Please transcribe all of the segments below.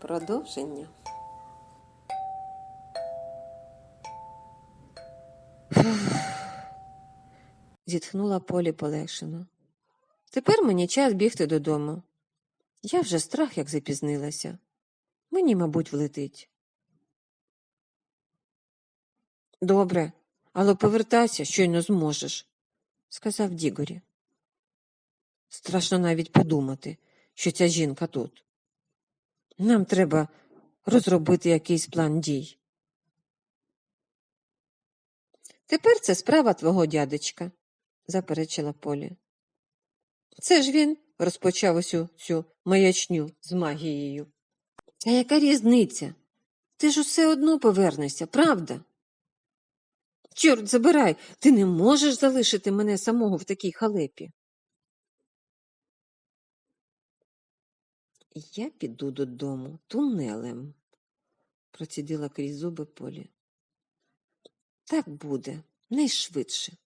Продовження. Зітхнула Полі полегшено. Тепер мені час бігти додому. Я вже страх як запізнилася. Мені, мабуть, влетить. Добре, але повертайся, щойно зможеш, сказав Дігорі. Страшно навіть подумати, що ця жінка тут. Нам треба розробити якийсь план дій. Тепер це справа твого дядечка, заперечила Полі. Це ж він розпочав усю цю маячню з магією. А яка різниця? Ти ж усе одно повернешся, правда? Чорт забирай, ти не можеш залишити мене самого в такій халепі. Я піду додому тунелем, процідила крізь зуби Полі. Так буде, найшвидше.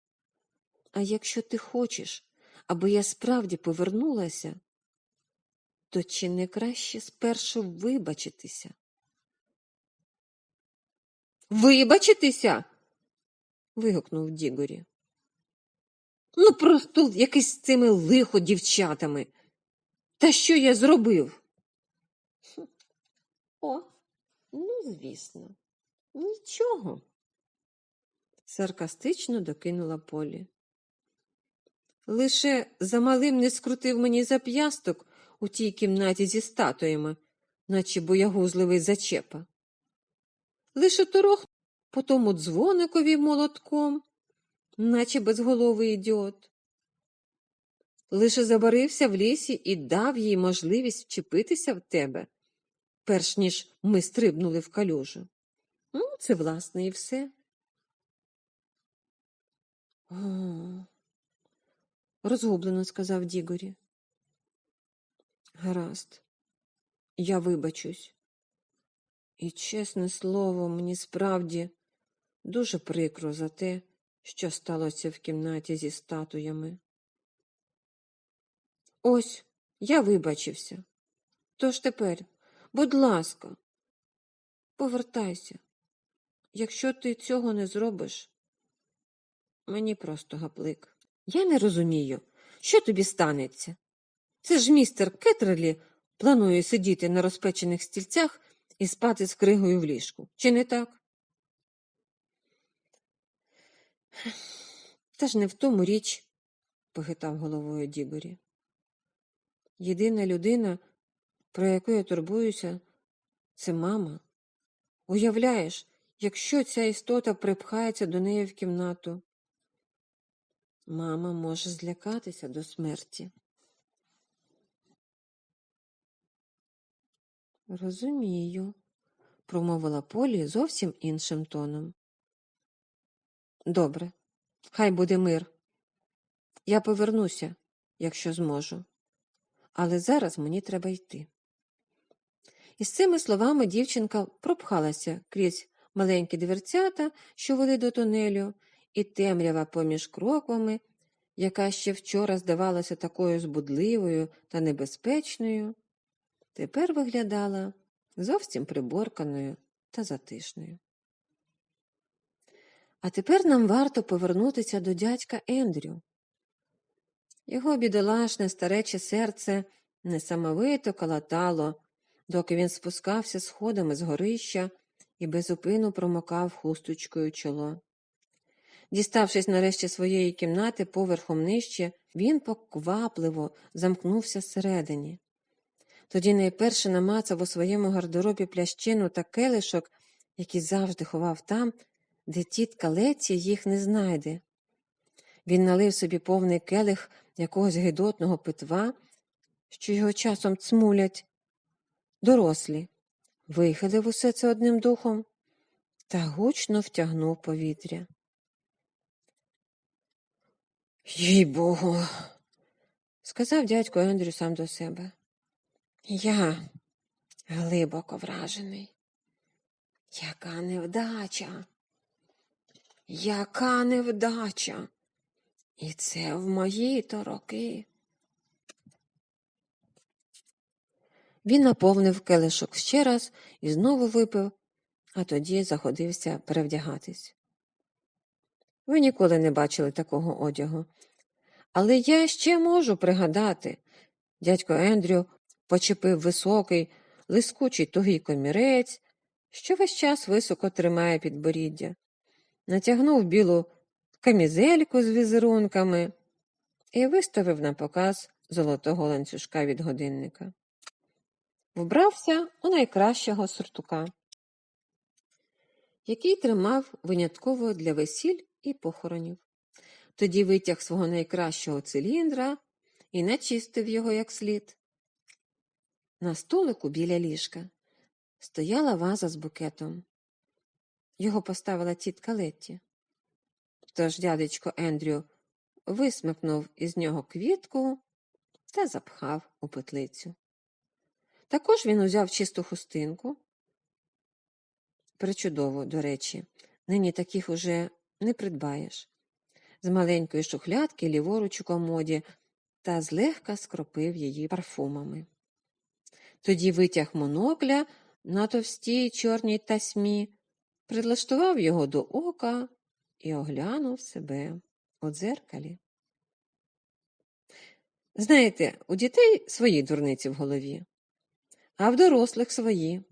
А якщо ти хочеш, аби я справді повернулася, то чи не краще спершу вибачитися? Вибачитися? вигукнув Дігорі. Ну, просто якийсь з цими лихо дівчатами. Та що я зробив? О, ну, звісно, нічого. Саркастично докинула Полі. Лише замалим не скрутив мені зап'ясток у тій кімнаті зі статуями, наче боягузливий зачепа. Лише торох по тому дзвоникові молотком, наче безголовий ідіот. Лише забарився в лісі і дав їй можливість вчепитися в тебе, перш ніж ми стрибнули в калюжу. Ну, це, власне, і все. О, розгублено сказав Дігорі. Гаразд, я вибачусь. І, чесне слово, мені справді дуже прикро за те, що сталося в кімнаті зі статуями. Ось, я вибачився. Тож тепер, будь ласка, повертайся. Якщо ти цього не зробиш, мені просто гаплик. Я не розумію, що тобі станеться. Це ж містер Кетрелі планує сидіти на розпечених стільцях і спати з кригою в ліжку. Чи не так? Та ж не в тому річ, похитав головою Дігорі. Єдина людина, про яку я турбуюся, це мама. Уявляєш, якщо ця істота припхається до неї в кімнату, мама може злякатися до смерті. Розумію, промовила Полі зовсім іншим тоном. Добре, хай буде мир. Я повернуся, якщо зможу. Але зараз мені треба йти. Із цими словами дівчинка пропхалася крізь маленькі дверцята, що вели до тунелю, і темрява поміж кроквами, яка ще вчора здавалася такою збудливою та небезпечною, тепер виглядала зовсім приборканою та затишною. А тепер нам варто повернутися до дядька Ендрю. Його бідолашне старече серце несамовито калатало, доки він спускався сходами з горища і безупину промокав хусточкою чоло. Діставшись нарешті своєї кімнати поверхом нижче, він поквапливо замкнувся всередині. Тоді найперше намацав у своєму гардеробі плящину та келишок, який завжди ховав там, де тітка Леці їх не знайде. Він налив собі повний келих якогось гидотного питва, що його часом цмулять дорослі, вихилив усе це одним духом та гучно втягнув повітря. Їй богу, сказав дядько Ендрю сам до себе. Я глибоко вражений. Яка невдача, яка невдача. І це в мої то роки. Він наповнив келишок ще раз і знову випив, а тоді заходився перевдягатись. Ви ніколи не бачили такого одягу. Але я ще можу пригадати. Дядько Ендрю почепив високий, лискучий тугий комірець, що весь час високо тримає підборіддя, натягнув білу камізельку з візерунками і виставив на показ золотого ланцюжка від годинника. Вбрався у найкращого сортука, який тримав винятково для весіль і похоронів. Тоді витяг свого найкращого циліндра і начистив його як слід. На столику біля ліжка стояла ваза з букетом. Його поставила тітка Летті. Тож дядечко Ендрю висмикнув із нього квітку та запхав у петлицю. Також він узяв чисту хустинку. Причудово, до речі, нині таких уже не придбаєш. З маленької шухлядки ліворуч у комоді та злегка скропив її парфумами. Тоді витяг монокля на товстій чорній тасьмі, прилаштував його до ока і оглянув себе у дзеркалі. Знаєте, у дітей свої дурниці в голові, а в дорослих свої.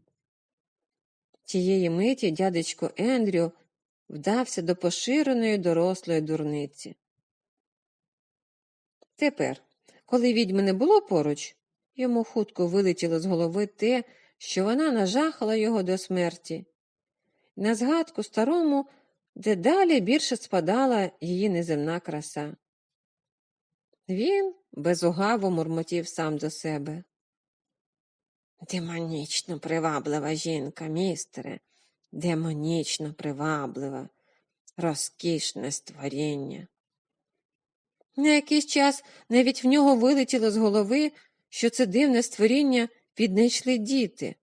Тієї миті дядечко Ендрю вдався до поширеної дорослої дурниці. Тепер, коли відьми не було поруч, йому хутко вилетіло з голови те, що вона нажахала його до смерті. На згадку старому дедалі більше спадала її неземна краса. Він безугаво мурмотів сам до себе. Демонічно приваблива жінка, містере, демонічно приваблива, розкішне створіння. На якийсь час навіть в нього вилетіло з голови, що це дивне створіння віднайшли діти.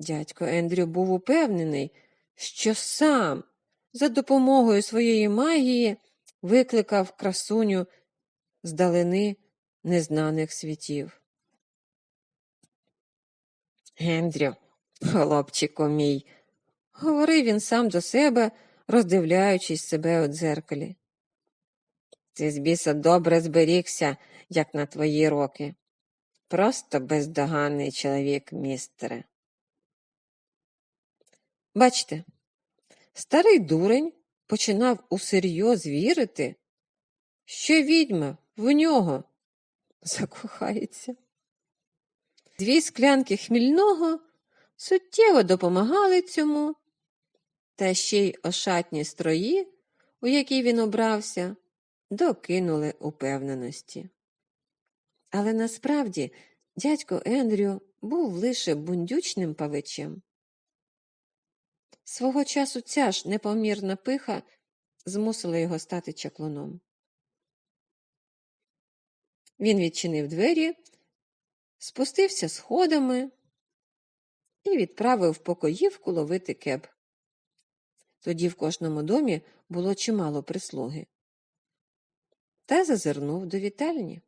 Дядько Ендрю був упевнений, що сам за допомогою своєї магії викликав красуню з далини незнаних світів. Ендрю, хлопчику мій, говорив він сам до себе, роздивляючись себе у дзеркалі. Ти з біса добре зберігся, як на твої роки. Просто бездоганний чоловік, містере. Бачте, старий дурень починав усерйоз вірити, що відьма в нього закохається. Дві склянки хмільного суттєво допомагали цьому, та ще й ошатні строї, у які він обрався, докинули упевненості. Але насправді дядько Ендрю був лише бундючним павичем. Свого часу ця ж непомірна пиха змусила його стати чаклуном. Він відчинив двері, спустився сходами і відправив покоївку ловити кеб. Тоді в кожному домі було чимало прислуги. Та зазирнув до вітальні.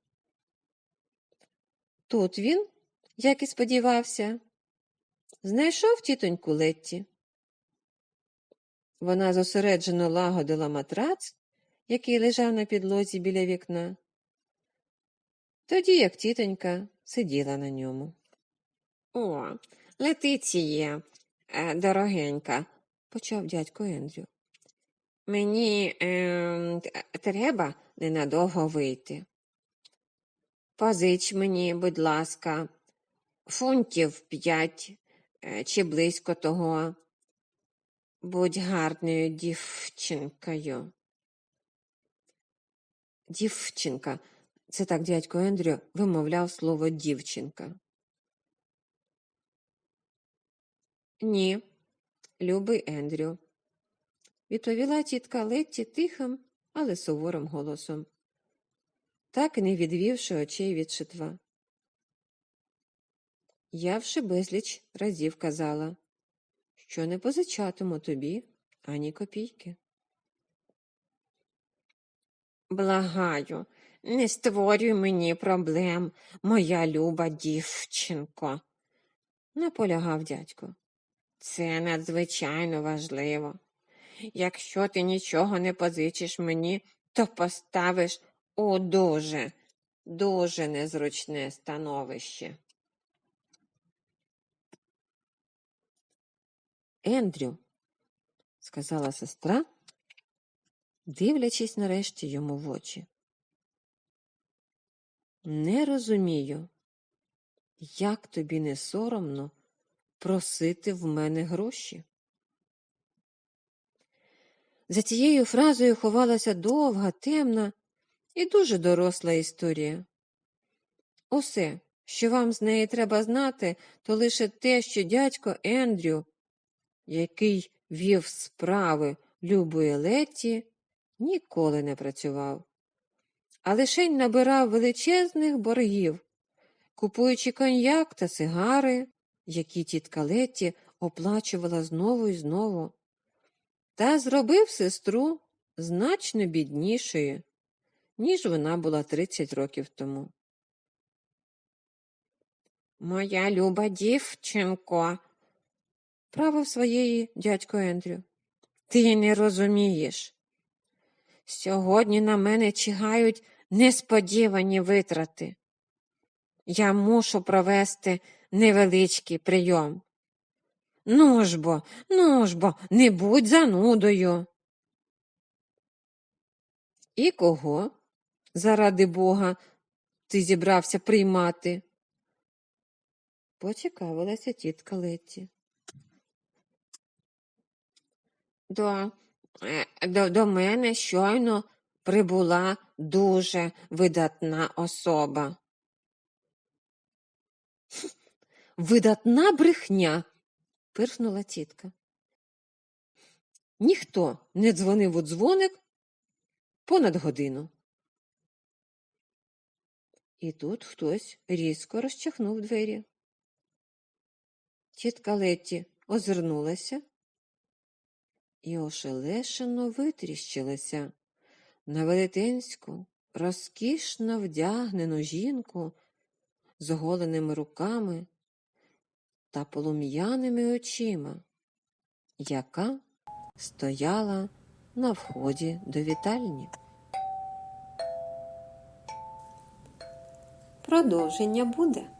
Тут він, як і сподівався, знайшов тітоньку Летті. Вона зосереджено лагодила матрац, який лежав на підлозі біля вікна, тоді як тітонька сиділа на ньому. О, Летиціє, е, дорогенька, почав дядько Ендрю. Мені е, треба ненадовго вийти. Позич мені, будь ласка, фунтів п'ять е, чи близько того. Будь гарною дівчинкою. Дівчинка. Це так дядько Ендрю вимовляв слово дівчинка. Ні, любий Ендрю, відповіла тітка Летті тихим, але суворим голосом, так і не відвівши очей від шитва. Я вже безліч разів казала, що не позичатиму тобі ані копійки. Благаю, Не створюй мені проблем, моя люба дівчинко, наполягав дядько. Це надзвичайно важливо. Якщо ти нічого не позичиш мені, то поставиш у дуже, дуже незручне становище. Ендрю, сказала сестра, дивлячись нарешті йому в очі. Не розумію, як тобі не соромно просити в мене гроші. За цією фразою ховалася довга, темна і дуже доросла історія. Усе, що вам з неї треба знати, то лише те, що дядько Ендрю, який вів справи любої Летті, ніколи не працював, а лише й набирав величезних боргів, купуючи коньяк та сигари, які тітка Летті оплачувала знову і знову, та зробив сестру значно біднішою, ніж вона була 30 років тому. Моя люба дівчинко, правив своєї дядько Ендрю. Ти не розумієш. Сьогодні на мене чигають несподівані витрати. Я мушу провести невеличкий прийом. Ну ж бо, ну бо, не будь занудою. І кого, заради Бога, ти зібрався приймати? Поцікавилася тітка Летті. До, е, до, до мене щойно прибула дуже видатна особа. Видатна брехня, пирхнула тітка. Ніхто не дзвонив у дзвоник понад годину. І тут хтось різко розчахнув двері. Тітка Летті озирнулася і ошелешено витріщилася на велетенську, розкішно вдягнену жінку з оголеними руками та полум'яними очима, яка стояла на вході до вітальні. Продовження буде.